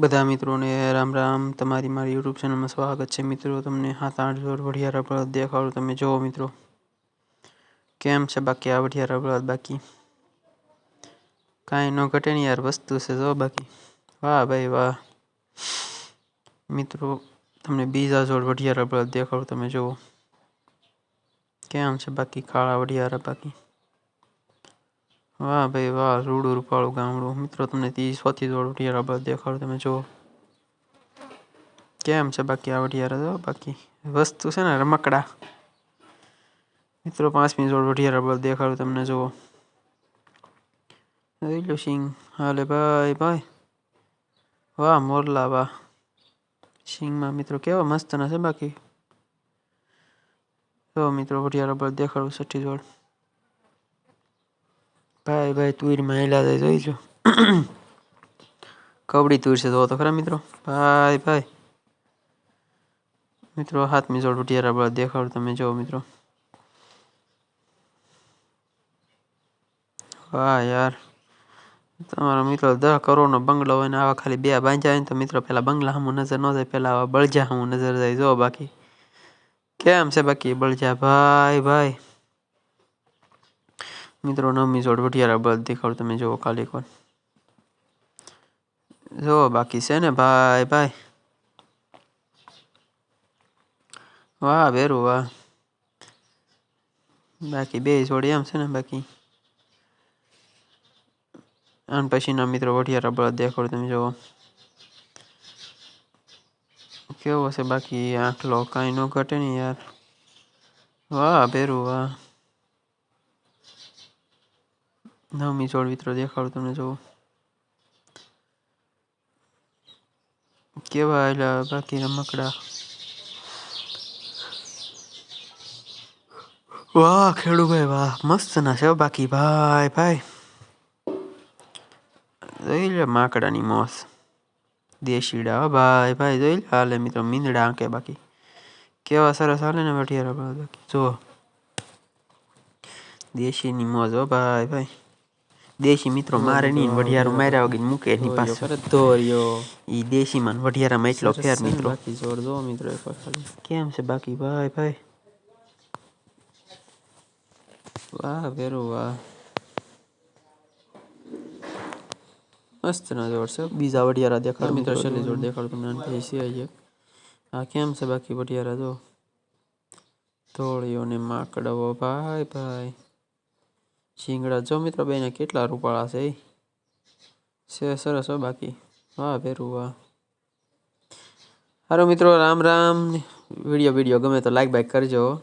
બધા મિત્રોને રામ રામ. તમારી મારી યુટ્યુબ ચેનલમાં સ્વાગત છે મિત્રો. તમને હાથ આઠ જોડ વઢિયારા બળદ દેખાડું. તમે જુઓ મિત્રો, કેમ છે બાકી આ વઢિયારા બળદ બાકી? કાંઈ ન ઘટે નહીં યાર, વસ્તુ છે જો બાકી. વાહ ભાઈ વાહ. મિત્રો, તમને બીજા જોડ વઢિયારા બળદ દેખાડું. તમે જુઓ. કેમ છે બાકી કાળા વઢિયારા બાકી? વાહ ભાઈ વાહ રૂડું રૂપાળું ગામડું મિત્રો તમને ત્રીસ ચોથી જોડ વઢિયારા બળદ દેખાડું તમે જુઓ કેમ છે બાકી આ વઢિયારા જો બાકી વસ્તુ છે ને રમકડા મિત્રો પાંચમી જોડ વઢિયારા બળદ દેખાડું તમને જુઓ જોઈ લો સિંગ હાલે ભાઈ ભાઈ વાહ મોરલા વાહ સિંગમાં મિત્રો કેવા મસ્તના છે બાકી જો મિત્રો વઢિયારા બળદ દેખાડું છઠ્ઠી જોડ ભાઈ ભાઈ તુરમાં હેલા જાય જોઈ લો કવડી તુર છે જોવો તો ખરા મિત્રો ભાઈ ભાઈ મિત્રો હાથમી જોડ વઢિયારા બળ દેખાડો તમે જોવો મિત્રો વાહ યાર તમારો મિત્રો દસ કરોડનો બંગલો હોય ને આવા ખાલી બે બાંધ્યા હોય તો મિત્રો પેલા બંગલા હું નજર ન જાય પેલા આવા બળજા હું નજર જાય જો બાકી કેમ છે બાકી બળજા ભાઈ ભાઈ મિત્રો નવમી જોડ વઢિયારા બળદ દેખાડું તમે જુઓ ખાલી કોણ જો બાકી છે ને ભાઈ ભાઈ વાહ વેરું વાહ બાકી બે જોડી એમ છે ને બાકી અને પછીના મિત્રો વઢિયારા બળદ દેખાડું તમે જુઓ કેવો છે બાકી આંખલો કાંઈ ન ઘટે ને યાર વાહ ભેરું વાહ નવમી જોડ મિત્રો દેખાડું તમને જો કેવા એટલે બાકી રમકડા. વાહ ખેડુ ભાઈ વાહ. મસ્ત ના છે બાકી. ભાઈ ભાઈ. જોઈ લે માકડાની મોસ. દેશીડા ભાઈ ભાઈ. જોઈ લે હાલે મિત્રો, મીંદડા આંકે બાકી. કેવા સરસ હાલે ને વઢિયારા બાકી. જો દેશીની મોજ, હો ભાઈ ભાઈ. દેશી મિત્રો મારે નહીં વઢિયારું માર્યા વગર મૂકે એની પાસે ધોર્યો ઈ દેશી માં વઢિયારામાં એટલો ફેર મિત્રો બાકી જોડ જો મિત્રો એક વાર ખાલી કેમ છે બાકી ભાઈ ભાઈ વાહ વેરું વાહ મસ્ત ના જોડ છે બીજા વઢિયારા હા દેખાડ મિત્રો છેલ્લી જોડ દેખાડું તમને આનાથી સિવાય એક આ કેમ છે બાકી વઢિયારા જો ધોળીઓ ને માકડવો ભાઈ ભાઈ શીંગડા જો મિત્રો બેને કેટલા રૂપાળા છે. છે સરસ હો બાકી. વાહ ભેરું વાહ. હારો મિત્રો, રામ રામ. વીડિયો વીડિયો ગમે તો લાઈક બાઈક કરજો